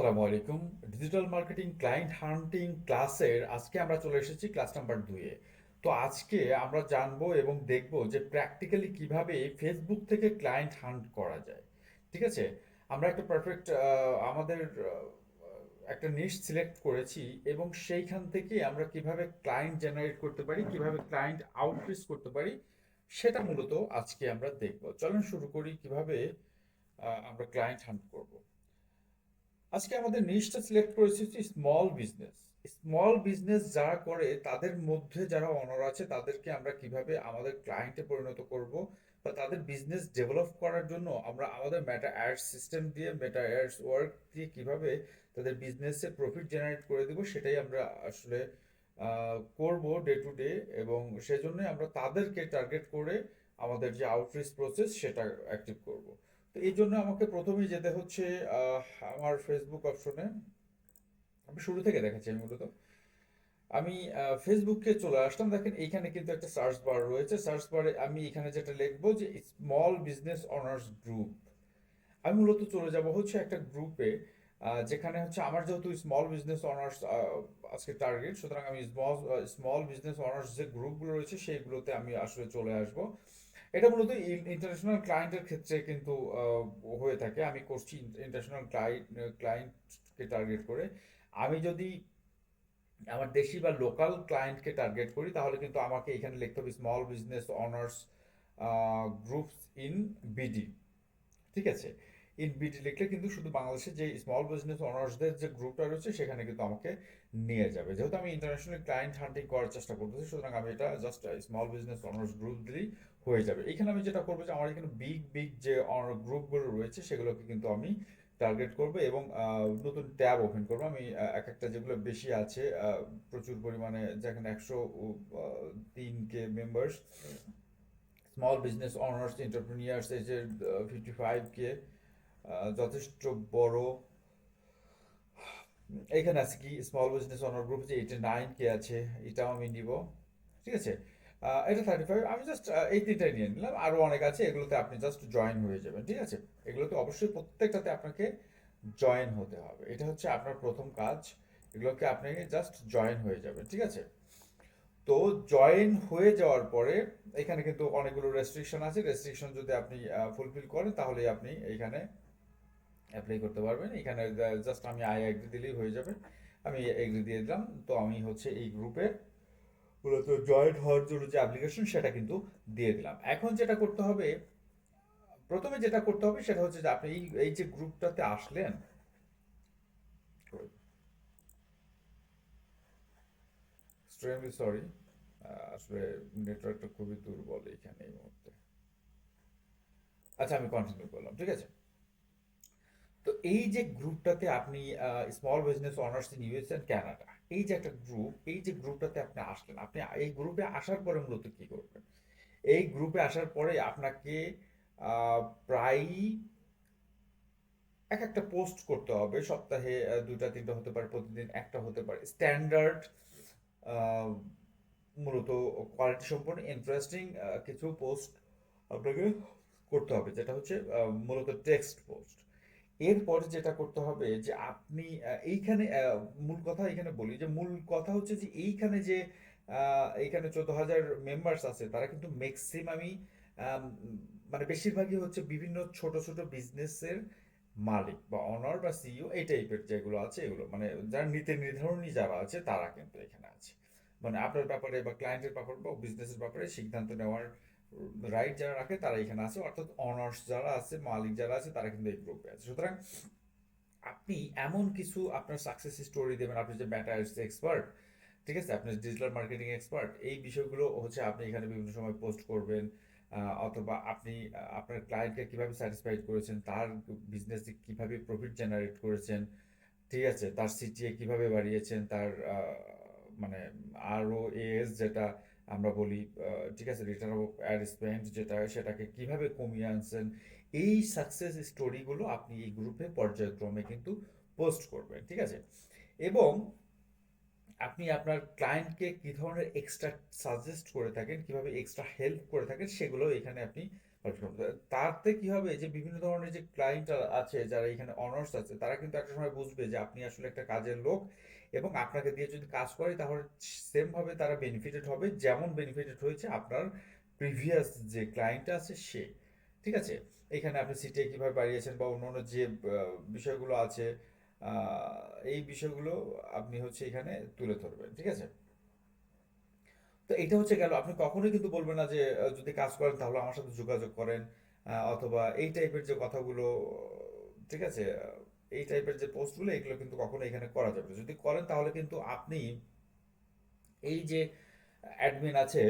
আসসালামু আলাইকুম। Digital marketing client হান্টিং ক্লাসের আজকে আমরা চলে এসেছি ক্লাস নাম্বার দুইয়ে তো আজকে আমরা জানব এবং দেখব যে প্র্যাকটিক্যালি কীভাবে ফেসবুক থেকে ক্লায়েন্ট হান্ট করা যায়। ঠিক আছে? আমরা একটা পারফেক্ট আমাদের একটা নিশ সিলেক্ট করেছি এবং সেইখান থেকে আমরা কীভাবে ক্লায়েন্ট জেনারেট করতে পারি, কীভাবে ক্লায়েন্ট আউটরিচ করতে পারি, সেটা মূলত আজকে আমরা দেখব। চলুন শুরু করি কীভাবে আমরা ক্লায়েন্ট হান্ট করব। আজকে আমাদের নিশটা সিলেক্ট করেছি হচ্ছে স্মল বিজনেস স্মল বিজনেস যারা করে, তাদের মধ্যে যারা অনার আছে, তাদেরকে আমরা কীভাবে আমাদের ক্লায়েন্টে পরিণত করব বা তাদের বিজনেস ডেভেলপ করার জন্য আমরা আমাদের মেটা অ্যাডস সিস্টেম দিয়ে মেটা অ্যাডস ওয়ার্ক দিয়ে কীভাবে তাদের বিজনেসে প্রফিট জেনারেট করে দেবো, সেটাই আমরা আসলে করব ডে টু ডে এবং সেজন্যই আমরা তাদেরকে টার্গেট করে আমাদের যে আউটরিচ প্রসেস সেটা অ্যাক্টিভ করব। তো এই জন্য আমাকে প্রথমেই যেতে হচ্ছে আমার ফেসবুক অপশনে আমি শুরু থেকে দেখাচ্ছি আমি মূলত। আমি আহ, ফেসবুকে চলে আসলাম দেখেন এইখানে কিন্তু একটা সার্চ বার রয়েছে। সার্চ বারে আমি এখানে যেটা লিখব যে স্মল বিজনেস অনার্স গ্রুপ আমি মূলত চলে যাব হচ্ছে একটা গ্রুপে যেখানে হচ্ছে আমার যেহেতু স্মল বিজনেস অনার্স আজকে টার্গেট সুতরাং আমি স্মল স্মল বিজনেস অনার্স যে গ্রুপগুলো রয়েছে সেইগুলোতে আমি আসলে চলে আসব। এটা মূলত ইন্টারন্যাশনাল ক্লায়েন্টের ক্ষেত্রে কিন্তু হয়ে থাকে। আমি করছি ইন্টারন্যাশনাল ক্লায়েন্ট ক্লায়েন্টকে টার্গেট করে। আমি যদি আমার দেশি বা লোকাল ক্লায়েন্টকে টার্গেট করি, তাহলে কিন্তু আমাকে এখানে লিখতে হবে small business owners groups in BD ঠিক আছে? ইন বিডি লিখলে কিন্তু শুধু বাংলাদেশের যে স্মল বিজনেস অনার্সদের যে গ্রুপটা রয়েছে, সেখানে কিন্তু আমাকে নিয়ে যাবে। যেহেতু আমি ইন্টারন্যাশনাল ক্লায়েন্ট হান্টিং করার চেষ্টা করতেছি, সুতরাং আমি এটা just small business owners group দিলেই হয়ে যাবে। এখানে আমি যেটা করব যে, আমার এখানে বিগ বিগ যে গ্রুপগুলো রয়েছে, সেগুলোকে কিন্তু আমি টার্গেট করব এবং নতুন ট্যাব ওপেন করব। আমি এক একটা যেগুলো বেশি আছে প্রচুর পরিমাণে যেখানে একশো তিন K members small business owners entrepreneurs যে ফিফটি ফাইভ কে যথেষ্ট বড়, এখানে আছে কি? স্মল বিজনেস অনার গ্রুপ যে এইটি নাইন কে আছে, এটাও আমি নিব। ঠিক আছে? এটা থার্টি ফাইভ, আমি জাস্ট এই তিনটাই নিয়ে নিলাম। আরও অনেক আছে, এগুলোতে আপনি জাস্ট জয়েন হয়ে যাবেন, ঠিক আছে? এগুলোতে অবশ্যই প্রত্যেকটাতে আপনাকে জয়েন হতে হবে। এটা হচ্ছে আপনার প্রথম কাজ, এগুলোকে আপনি জাস্ট জয়েন হয়ে যাবেন, ঠিক আছে? তো জয়েন হয়ে যাওয়ার পরে, এখানে কিন্তু অনেকগুলো রেস্ট্রিকশন আছে। রেস্ট্রিকশন যদি আপনি ফুলফিল করেন তাহলে আপনি এইখানে অ্যাপ্লাই করতে পারবেন। এখানে জাস্ট আমি আই এগ্রি দিলেই হয়ে যাবে। আমি এগ্রি দিয়ে দিলাম। তো আমি হচ্ছে এই গ্রুপে মূলত জয়েন হওয়ার জন্য যে অ্যাপ্লিকেশন সেটা কিন্তু দিয়ে দিলাম। এখন যেটা করতে হবে, প্রথমে যেটা করতে হবে সেটা হচ্ছে যে আপনি এই যে গ্রুপটাতে আসলেন এক্সট্রিমলি সরি আসলে নেটওয়ার্কটা খুবই দুর্বল এখানে এই মুহূর্তে। আচ্ছা আমি কন্টিনিউ করলাম, ঠিক আছে? তো এই যে গ্রুপটাতে আপনি small business owners in US Canada এই যে একটা গ্রুপ এই যে গ্রুপটাতে আপনি আসলেন, আপনি এই গ্রুপে আসার পরে মূলত কি করবেন? এই গ্রুপে আসার পরে আপনাকে প্রায়ই এক একটা পোস্ট করতে হবে। সপ্তাহে দুইটা, তিনটা হতে পারে, প্রতিদিন একটা হতে পারে। স্ট্যান্ডার্ড মূলত কোয়ালিটি সম্পন্ন ইন্টারেস্টিং কিছু পোস্ট আপনাকে করতে হবে। যেটা হচ্ছে মূলত টেক্সট পোস্ট এরপর যেটা করতে হবে যে আপনি এইখানে মূল কথা এখানে বলি যে মূল কথা হচ্ছে যে এইখানে যে এইখানে চোদ্দ হাজার মেম্বার্স আছে, তারা কিন্তু ম্যাক্সিমামই মানে বেশিরভাগই হচ্ছে বিভিন্ন ছোট ছোট বিজনেসের মালিক বা অনার বা সিইও এই টাইপের যেগুলো আছে এগুলো মানে যারা নীতি নির্ধারণী যারা আছে তারা কিন্তু এখানে আছে। মানে আপনার ব্যাপারে বা ক্লায়েন্টের ব্যাপারে বা বিজনেসের ব্যাপারে সিদ্ধান্ত নেওয়ার রাইট যারা রাখে, তারা এখানে আছে। অর্থাৎ অনার্স যারা আছে, মালিক যারা আছে, তারা কিন্তু এই গ্রুপে আছে। সুতরাং আপনি এমন কিছু আপনার সাকসেস স্টোরি দেবেন। আপনি যে ব্যাটা এক্সপার্ট ঠিক আছে? আপনি ডিজিটাল মার্কেটিং এক্সপার্ট এই বিষয়গুলো হচ্ছে আপনি এখানে বিভিন্ন সময় পোস্ট করবেন অথবা আপনি আপনার ক্লায়েন্টকে কীভাবে স্যাটিসফাইড করেছেন, তার বিজনেসে কীভাবে প্রফিট জেনারেট করেছেন, ঠিক আছে? তার সিটিএ কীভাবে বাড়িয়েছেন, তার মানে আরও এস যেটা আমরা বলি ঠিক আছে রিটার্ন অফ অ্যাড স্পেন্ড যেটা সেটাকে কীভাবে কমিয়ে আনছেন, এই সাকসেস স্টোরিগুলো আপনি এই গ্রুপে পর্যায়ক্রমে কিন্তু পোস্ট করবেন, ঠিক আছে? এবং আপনি আপনার ক্লায়েন্টকে কী ধরনের এক্সট্রা সাজেস্ট করে থাকেন, কীভাবে এক্সট্রা হেল্প করে থাকেন, সেগুলো এখানে আপনি তাতে কি হবে যে বিভিন্ন ধরনের যে ক্লায়েন্ট আছে, যারা এখানে অনার্স আছে, তারা কিন্তু একটা সময় বুঝবে যে আপনি আসলে একটা কাজের লোক এবং আপনাকে দিয়ে যদি কাজ করে, তাহলে সেম ভাবে তারা বেনিফিটেড হবে যেমন বেনিফিটেড হয়েছে আপনার প্রিভিয়াস যে ক্লায়েন্ট আছে সে। ঠিক আছে? এখানে আপনি সিটে কীভাবে বাড়িয়েছেন বা অন্য অন্য যে বিষয়গুলো আছে এই বিষয়গুলো আপনি হচ্ছে এখানে তুলে ধরবেন। ঠিক আছে? তো এটা হচ্ছে গেল। আপনি কখনোই কিন্তু বলবেন না যে যদি কাজ করেন তাহলে আমার সাথে যোগাযোগ করেন অথবা এই টাইপের যে কথাগুলো, ঠিক আছে? এই টাইপের যে পোস্টগুলো এগুলো কিন্তু কখনো এখানে করা যাবে যদি করেন, তাহলে কিন্তু আপনি এই যে অ্যাডমিন আছে,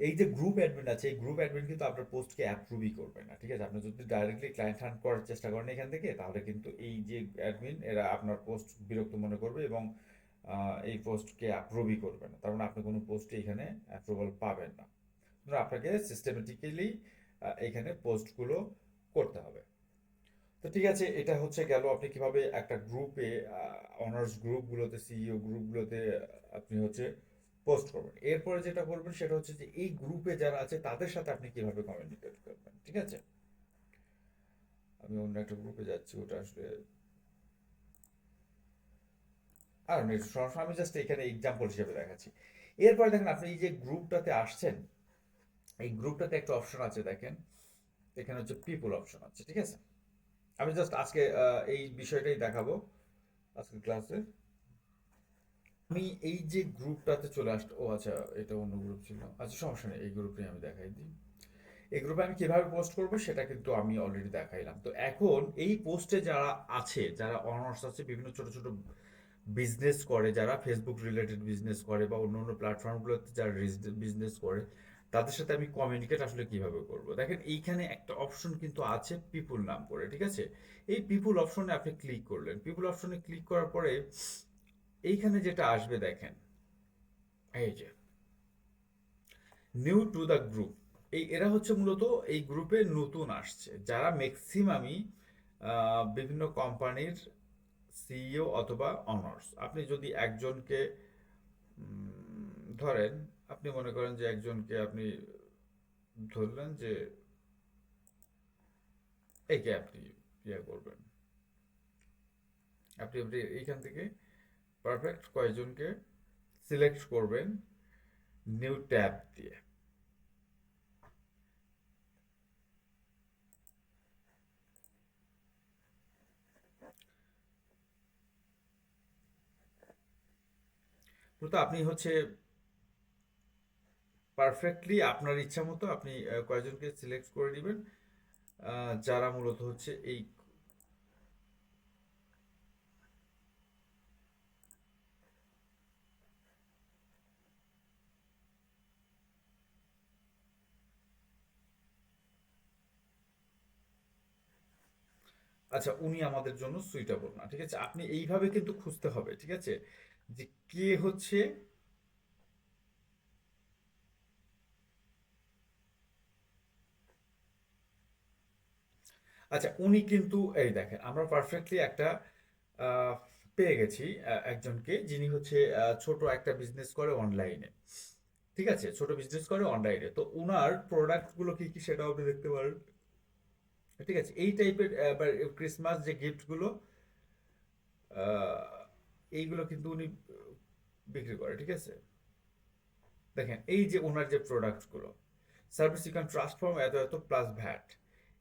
এই যে গ্রুপ অ্যাডমিন আছে, এই গ্রুপ অ্যাডমিন কিন্তু আপনার পোস্টকে অ্যাপ্রুভই করবে না, ঠিক আছে? আপনি যদি ডাইরেক্টলি ক্লায়েন্ট হান্ট করার চেষ্টা করেন এখান থেকে, তাহলে কিন্তু এই যে অ্যাডমিন এরা আপনার পোস্ট বিরক্ত মনে করবে এবং এই পোস্টকে অ্যাপ্রুভই করবে না। তার মানে আপনি কোনো পোস্টে এখানে অ্যাপ্রুভাল পাবেন না। আপনাকে সিস্টেমেটিক্যালি এখানে পোস্টগুলো করতে হবে। তো ঠিক আছে, এটা হচ্ছে গেল আপনি কীভাবে একটা গ্রুপে অনার্স গ্রুপগুলোতে সিইও গ্রুপগুলোতে আপনি হচ্ছে পোস্ট করবেন। এরপরে যেটা করবেন সেটা হচ্ছে যে এই গ্রুপে যারা আছে তাদের সাথে আপনি কীভাবে কমিউনিকেট করবেন, ঠিক আছে? আমি অন্য একটা গ্রুপে যাচ্ছি, ওটা আসলে আর আমি জাস্ট এখানে এক্সাম্পল হিসেবে দেখাচ্ছি। এরপরে দেখেন আপনি এই যে গ্রুপটাতে আসছেন, এই গ্রুপটাতে একটা অপশন আছে, দেখেন। এখানে হচ্ছে পিপল অপশন আছে, ঠিক আছে? আমি জাস্ট আজকে এই বিষয়টাই দেখাবো আজকে ক্লাসে আমি এই যে গ্রুপটাতে চলে আসতে, ও আচ্ছা এটা অন্য গ্রুপ ছিল। আচ্ছা সমস্যা নেই, এই গ্রুপে আমি দেখাই দিই। এই গ্রুপে আমি কীভাবে পোস্ট করব সেটা কিন্তু আমি অলরেডি দেখাইলাম। তো এখন এই পোস্টে যারা আছে, যারা অনার্স আছে, বিভিন্ন ছোট ছোট বিজনেস করে, যারা ফেসবুক রিলেটেড বিজনেস করে বা অন্য অন্য প্ল্যাটফর্মগুলোতে যারা বিজনেস করে তাদের সাথে আমি কমিউনিকেট আসলে কীভাবে করব? দেখেন, এইখানে একটা অপশন কিন্তু আছে পিপুল নাম করে, ঠিক আছে? এই পিপুল অপশনে আপনি ক্লিক করলেন। পিপুল অপশনে ক্লিক করার পরে এইখানে যেটা আসবে, দেখেন, এই যে নিউ টু দ্য গ্রুপ এই, এরা হচ্ছে মূলত এই গ্রুপে নতুন আসছে। যারা ম্যাক্সিমামই বিভিন্ন কোম্পানির সিইও অথবা অনার্স আপনি যদি একজনকে ধরেন আপনি মনে করেন যে একজনকে আপনি ধরলেন যে একে আপনি ইয়ে করবেন। আপনি আপনি এইখান থেকে পারফেক্ট কয়েকজনকে সিলেক্ট করবেন নিউ ট্যাব দিয়ে। তো আপনি হচ্ছে পারফেক্টলি আপনার ইচ্ছা মতো আপনি কয়েকজনকে সিলেক্ট করে নেবেন যারা মূলত হচ্ছে এই আচ্ছা উনি আমাদের জন্য সুইটেবল না, ঠিক আছে? আপনি এইভাবে কিন্তু খুঁজতে হবে, ঠিক আছে? যে কে হচ্ছে আচ্ছা উনি কিন্তু, এই দেখেন, আমরা পারফেক্টলি একটা পেয়ে গেছি একজনকে, যিনি হচ্ছে ছোট একটা বিজনেস করে অনলাইনে ঠিক আছে? ছোট বিজনেস করে অনলাইনে তো উনার প্রোডাক্টগুলো কি কি সেটাও আপনি দেখতে পারেন। ঠিক আছে? এই টাইপের ক্রিসমাস যে গিফটগুলো এইগুলো কিন্তু উনি বিক্রি করে, ঠিক আছে? দেখেন, এই যে ওনার যে প্রোডাক্টগুলো সার্ভিস ইউ ক্যান ট্রান্সফর্ম এত এত প্লাস ভ্যাট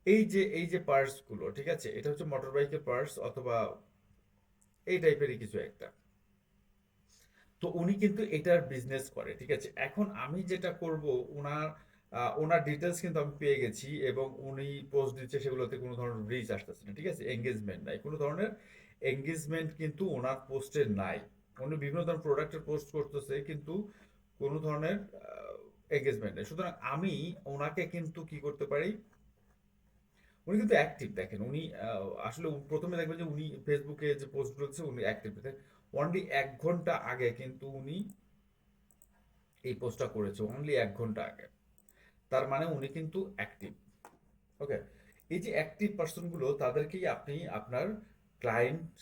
এই যে এই যে পার্টসগুলো ঠিক আছে? এটা হচ্ছে মোটর বাইকের পার্টস অথবা এই টাইপেরই কিছু একটা। তো উনি কিন্তু এটার বিজনেস করে, ঠিক আছে? এখন আমি যেটা করব ওনার ওনার ডিটেলস কিন্তু আমি পেয়ে গেছি এবং উনি পোস্ট দিচ্ছে সেগুলোতে কোনো ধরনের রিচ আসতেছে না, ঠিক আছে? এঙ্গেজমেন্ট নাই। কোনো ধরনের এঙ্গেজমেন্ট কিন্তু ওনার পোস্টে নাই। উনি বিভিন্ন ধরনের প্রোডাক্টের পোস্ট করতেছে কিন্তু কোনো ধরনের এঙ্গেজমেন্ট নেই। সুতরাং আমি ওনাকে কিন্তু কি করতে পারি? উনি কিন্তু অ্যাক্টিভ দেখেন। উনি আসলে প্রথমে দেখবেন যে উনি ফেসবুকে যে পোস্ট করেছে উনি অ্যাক্টিভ দেখেন অনলি এক ঘণ্টা আগে কিন্তু উনি এই পোস্টটা করেছে অনলি এক ঘণ্টা আগে। তার মানে উনি কিন্তু অ্যাক্টিভ ওকে এই যে অ্যাক্টিভ পার্সনগুলো তাদেরকেই আপনি আপনার ক্লায়েন্ট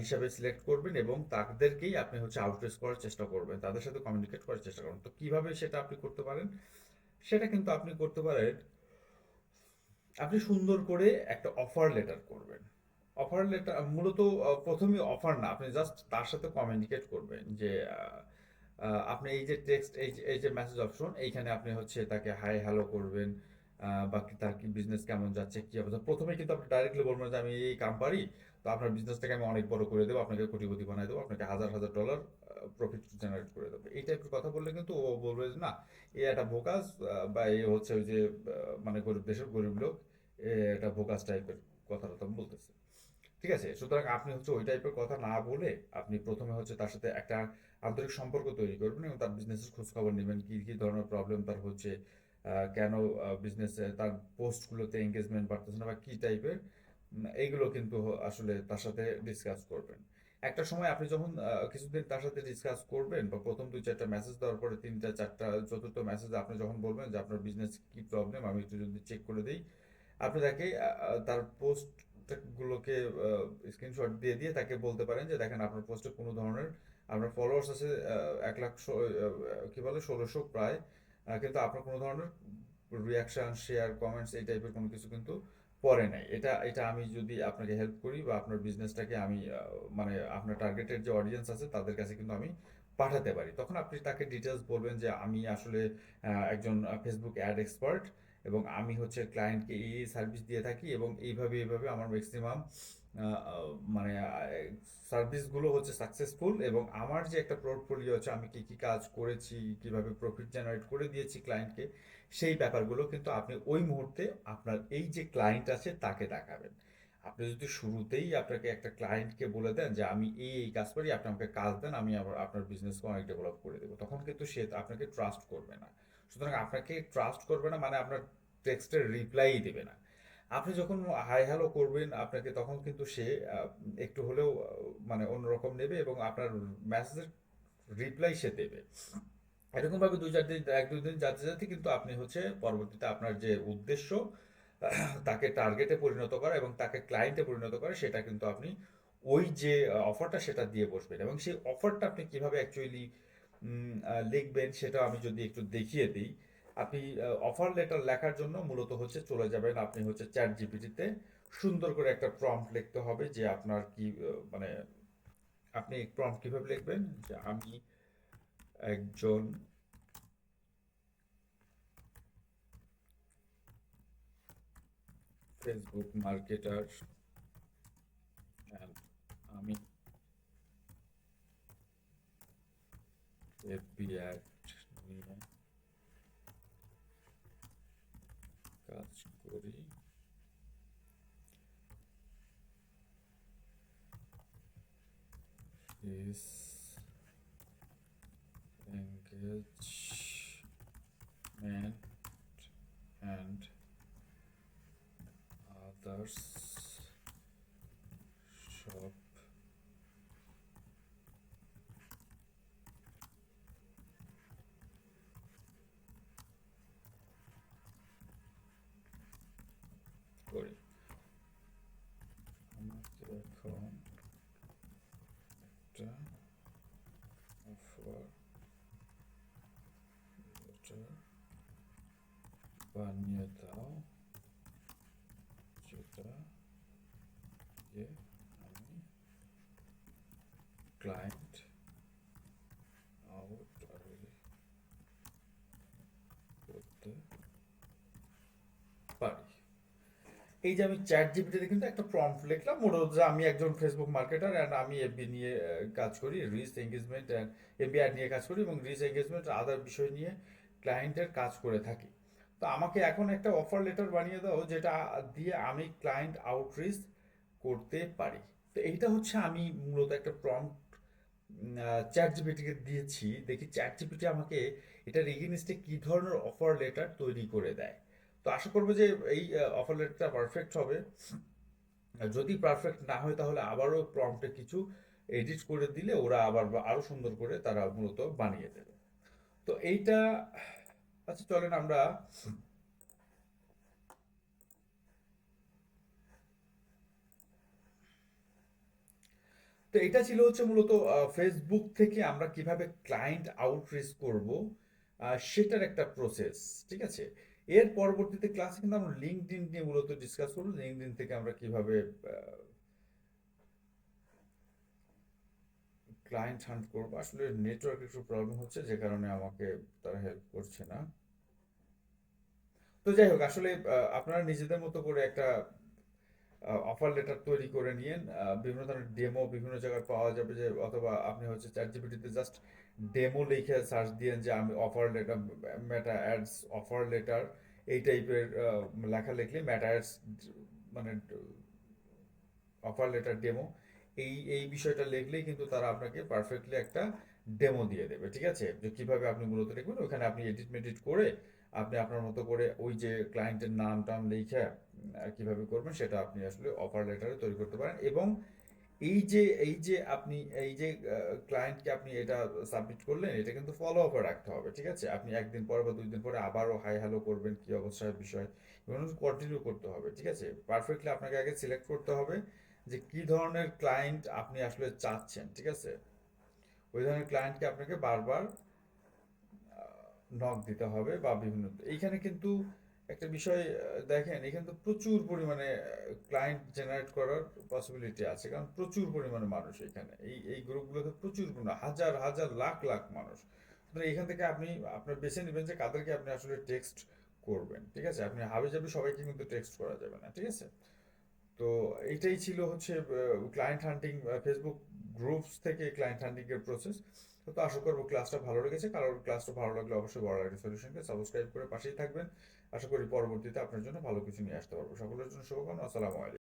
হিসাবে সিলেক্ট করবেন এবং তাদেরকেই আপনি হচ্ছে আউটরিচ করার চেষ্টা করবেন, তাদের সাথে কমিউনিকেট করার চেষ্টা করবেন। তো কীভাবে সেটা আপনি করতে পারেন? সেটা কিন্তু আপনি করতে পারেন আপনি সুন্দর করে একটা অফার লেটার করবেন। অফার লেটার মূলত প্রথমে অফার না, আপনি জাস্ট তার সাথে কমিউনিকেট করবেন যে আপনি এই যে টেক্সট এই যে এই যে মেসেজ অপশন এইখানে আপনি হচ্ছে তাকে হাই হ্যালো করবেন বা তার কি বিজনেস কেমন যাচ্ছে, কি অবস্থা। প্রথমে কিন্তু আপনি ডাইরেক্টলি বলবেন যে, আমি এই কাম পারি তো আপনার বিজনেসটাকে আমি অনেক বড় করে দেবো, আপনাকে কোটিপতি বানাই দেবো, আপনাকে হাজার হাজার ডলার প্রফিট জেনারেট করে দেবো। এই টাইপের কথা বললে কিন্তু ও বলবে না, এ একটা ভোকাস বা এ হচ্ছে ওই যে মানে গরিব দেশের গরিব লোক একটা ভোকাস টাইপের কথা টথা বলতেছে। ঠিক আছে? সুতরাং আপনি হচ্ছে ওই টাইপের কথা না বলে আপনি প্রথমে হচ্ছে তার সাথে একটা আন্তরিক সম্পর্ক তৈরি করবেন এবং তার বিজনেসের খোঁজ খবর নেবেন। কী কী ধরনের প্রবলেম তার হচ্ছে কেন বিজনেসে তার পোস্টগুলোতে এঙ্গেজমেন্ট বাড়তেছে না বা কি টাইপের এইগুলো কিন্তু আসলে তার সাথে ডিসকাস করবেন। একটা সময় আপনি যখন কিছুদিন তার সাথে ডিসকাস করবেন বা প্রথম দুই চারটা মেসেজ দেওয়ার পরে তিনটা, চারটা, চতুর্থ মেসেজ আপনি যখন বলবেন যে, আপনার বিজনেস কি প্রবলেম আমি একটু যদি চেক করে দিই। আপনি তাকে তার পোস্ট গুলোকে স্ক্রিনশট দিয়ে দিয়ে তাকে বলতে পারেন যে, দেখেন, আপনার পোস্টে কোনো ধরনের, আপনার ফলোয়ার্স আছে এক লাখ কি বলে, ষোলোশো প্রায় কিন্তু আপনার কোনো ধরনের রিয়াকশন শেয়ার কমেন্টস এই টাইপের কোনো কিছু কিন্তু পরে নাই। এটা এটা আমি যদি আপনাকে হেল্প করি বা আপনার বিজনেসটাকে আমি মানে আপনার টার্গেটেড যে অডিয়েন্স আছে, তাদের কাছে কিন্তু আমি পাঠাতে পারি। তখন আপনি তাকে ডিটেলস বলবেন যে, আমি আসলে একজন ফেসবুক অ্যাড এক্সপার্ট এবং আমি হচ্ছে ক্লায়েন্টকে এই সার্ভিস দিয়ে থাকি এবং এইভাবে এইভাবে আমার ম্যাক্সিমাম মানে সার্ভিসগুলো হচ্ছে সাকসেসফুল এবং আমার যে একটা পোর্টফোলিও আছে, আমি কী কী কাজ করেছি, কীভাবে প্রফিট জেনারেট করে দিয়েছি ক্লায়েন্টকে সেই ব্যাপারগুলো কিন্তু আপনি ওই মুহূর্তে আপনার এই যে ক্লায়েন্ট আছে, তাকে দেখাবেন। আপনি যদি শুরুতেই আপনাকে একটা ক্লায়েন্টকে বলে দেন যে, আমি এই এই কাজ করি, আপনি আমাকে কাজ দেন, আমি আবার আপনার বিজনেসকে অনেক ডেভেলপ করে দেবো, তখন কিন্তু সে আপনাকে ট্রাস্ট করবে না। সুতরাং আপনাকে ট্রাস্ট করবে না মানে আপনার টেক্সটের রিপ্লাই দেবে না। আপনি যখন হাই হ্যালো করবেন, আপনাকে তখন কিন্তু সে একটু হলেও মানে অন্যরকম নেবে এবং আপনার মেসেজের রিপ্লাই সে দেবে। এরকম ভাবে দুই চার দিন, এক দুই দিন যাতে যাতে কিন্তু আপনি হচ্ছে পরবর্তীতে আপনার যে উদ্দেশ্য তাকে টার্গেটে পরিণত করা এবং তাকে ক্লায়েন্টে পরিণত করা, সেটা কিন্তু আপনি ওই যে অফারটা সেটা দিয়ে বসবেন এবং সেই অফারটা আপনি কীভাবে অ্যাকচুয়ালি লিখবেন, সেটা আমি যদি একটু দেখিয়ে দিই। আপনি অফার লেটার লেখার জন্য মূলত হচ্ছে চলে যাবেন আপনি হচ্ছে চ্যাট জিপিটিতে সুন্দর করে একটা প্রম্পট লিখতে হবে যে আপনার কি মানে আপনি প্রম্পট কীভাবে লিখবেন? যে আমি একজন ফেসবুক মার্কেটার আমি FB is engagement and others বানিয়ে দাও যেটা দিয়ে আমি আউট করতে পারি এই যে আমি চ্যাট জিপিটিতে কিন্তু একটা প্রম্পট লিখলাম মোটো যে আমি একজন ফেসবুক মার্কেটার অ্যান্ড আমি এফবি নিয়ে কাজ করি রিচ এঙ্গেজমেন্ট অ্যান্ড এফবি নিয়ে কাজ করি এবং রিচ এঙ্গেজমেন্ট আদার বিষয় নিয়ে ক্লায়েন্টের কাজ করে থাকি। তো আমাকে এখন একটা অফার লেটার বানিয়ে দাও, যেটা দিয়ে আমি ক্লায়েন্ট আউটরিচ করতে পারি। তো এইটা হচ্ছে আমি মূলত একটা প্রম্পট চ্যাট জিপিটিকে দিয়েছি। দেখি চ্যাট জিপিটি আমাকে এটার এগেনস্টে কি ধরনের অফার লেটার তৈরি করে দেয়। তো আশা করব যে এই অফার লেটারটা পারফেক্ট হবে। যদি পারফেক্ট না হয় তাহলে আবারও প্রম্পটে কিছু এডিট করে দিলে ওরা আবার আরও সুন্দর করে তারা মূলত বানিয়ে দেবে। তো এইটা আচ্ছা চলেন আমরা তো এটা ছিল হচ্ছে মূলত ফেসবুক থেকে আমরা কীভাবে ক্লায়েন্ট আউটরিচ করব সেটার একটা প্রসেস ঠিক আছে? এর পরবর্তীতে ক্লাসে কিন্তু আমরা লিঙ্কডইন নিয়ে মূলত ডিসকাস করব লিঙ্কডইন থেকে আমরা কীভাবে ক্লায়েন্ট হান্ট করব। আসলে নেটওয়ার্ক একটু প্রবলেম হচ্ছে, যে কারণে আমাকে তারা হেল্প করছে না। তো যাই হোক, আসলে আপনারা নিজেদের মতো করে একটা অফার লেটার তৈরি করে নিয়েন। বিভিন্ন ধরনের ডেমো বিভিন্ন জায়গায় পাওয়া যাবে যে, অথবা আপনি হচ্ছে চ্যাট জিপিটিতে জাস্ট ডেমো লিখে সার্চ দিয়েন যে, আমি offer letter Meta ads offer letter এই টাইপের লেখা লিখলে মেটা অ্যাডস মানে অফার লেটার ডেমো এই এই বিষয়টা লিখলেই কিন্তু তারা আপনাকে পারফেক্টলি একটা ডেমো দিয়ে দেবে, ঠিক আছে? যে, কীভাবে আপনি মূলত লিখবেন, ওখানে আপনি এডিট মেডিট করে আপনি আপনার মতো করে ওই যে ক্লায়েন্টের নাম টাম লিখে কীভাবে করবেন সেটা আপনি আসলে অফার লেটারে তৈরি করতে পারেন। এবং এই যে এই যে আপনি, এই যে ক্লায়েন্টকে আপনি এটা সাবমিট করলেন, এটা কিন্তু ফলো আপে রাখতে হবে, ঠিক আছে? আপনি একদিন পর বা দুই দিন পরে আবারও হাই হ্যালো করবেন, কি অবস্থা বিষয় এগুলো কন্টিনিউ করতে হবে, ঠিক আছে? পারফেক্টলি আপনাকে আগে সিলেক্ট করতে হবে যে কি ধরনের ক্লায়েন্ট আপনি আসলে চাচ্ছেন, ঠিক আছে? ওই ধরনের ক্লায়েন্টকে আপনাকে বারবার নক দিতে হবে বা বিভিন্ন, এইখানে কিন্তু একটা বিষয় দেখেন, এখানে তো প্রচুর পরিমাণে ক্লায়েন্ট জেনারেট করার পসিবিলিটি আছে, কারণ প্রচুর পরিমাণে মানুষ এখানে। এই এই গ্রুপগুলোতে প্রচুর পরিমাণে, হাজার হাজার, লাখ লাখ মানুষ। সুতরাং এখান থেকে আপনি, আপনার বেছে নেবেন যে কাদেরকে আপনি আসলে টেক্সট করবেন, ঠিক আছে? আপনি হাবি যাবি সবাইকে কিন্তু টেক্সট করা যাবে না, ঠিক আছে? তো এটাই ছিল হচ্ছে ক্লায়েন্ট হান্টিং ফেসবুক গ্রুপস থেকে ক্লায়েন্ট হান্টিং এর প্রসেস তো আশা করব ক্লাসটা ভালো লেগেছে। কারোর ক্লাসটা ভালো লাগলে অবশ্যই বড় একটা সলিউশনকে সাবস্ক্রাইব করে পাশেই থাকবেন। আশা করি পরবর্তীতে আপনার জন্য ভালো কিছু নিয়ে আসতে পারব। সকলের জন্য শুভকামনা। আসসালামু আলাইকুম।